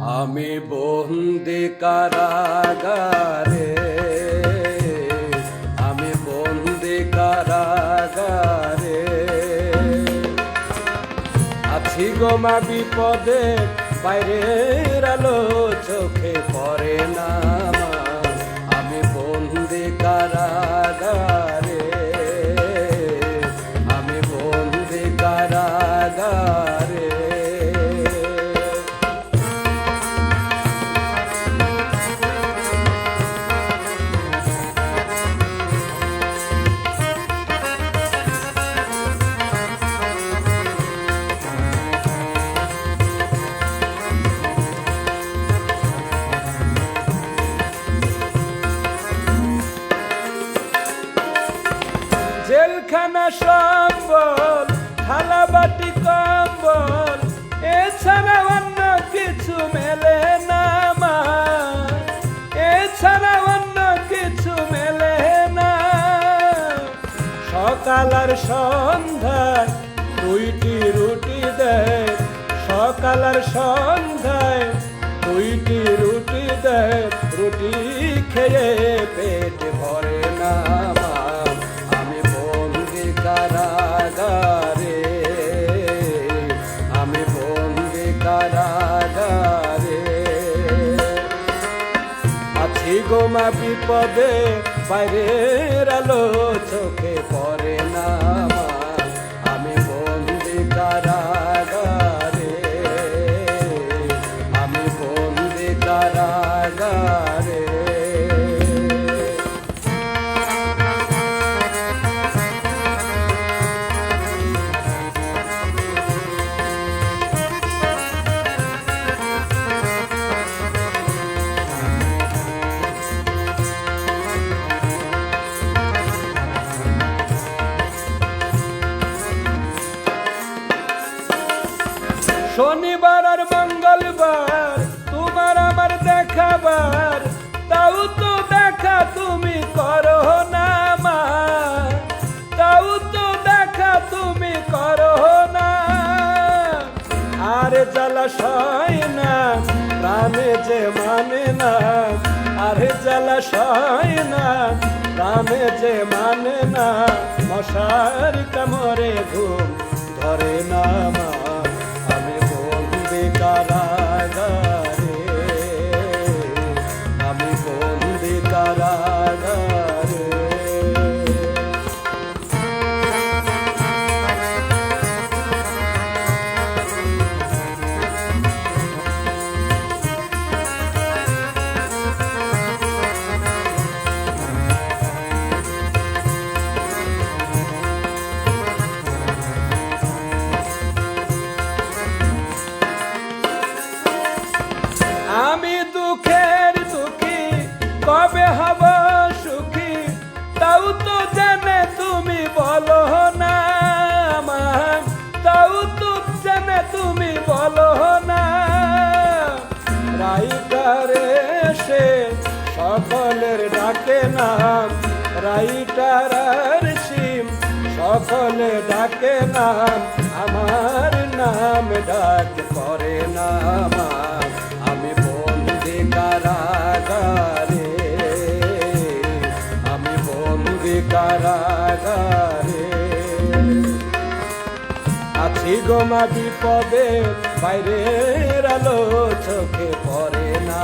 আমি বন্দি কারাগারে আমি বন্দি কারাগারে। আছি গো মা বিপদে বাইরের আলো জেলখানা সম্বল থালা বাটি কম্বল, এছাড়া অন্য কিছু মেলে না মা এছাড়া অন্য কিছু মেলে না। সকাল আর সন্ধ্যায় দুইটি রুটি দেয়। সকাল আর সন্ধ্যায় দুইটি রুটি দেয়। রুটি খেয়ে পেট আছি গো মা বিপদে বাইরের আলো চোখে পড়ে না। শনিবার আর মঙ্গলবার, তোমার আমার দেখাবার, তাও তো দেখা তুমি করো না মা তাও তো দেখা তুমি করো না। আর জলাশয় না, প্রাণে যে মানে না। আরে জলাশয় না, প্রাণে যে মানে না। মশার কামড়ে ঘুম ধরে না সকলে ডাকে নাম আমার নাম ডাক করে নাম আমি বন্দি কারাগারে, আমি বন্দি কারাগারে। আছি গোমা বিপদে, বাইরের আলো চোখে পড়ে না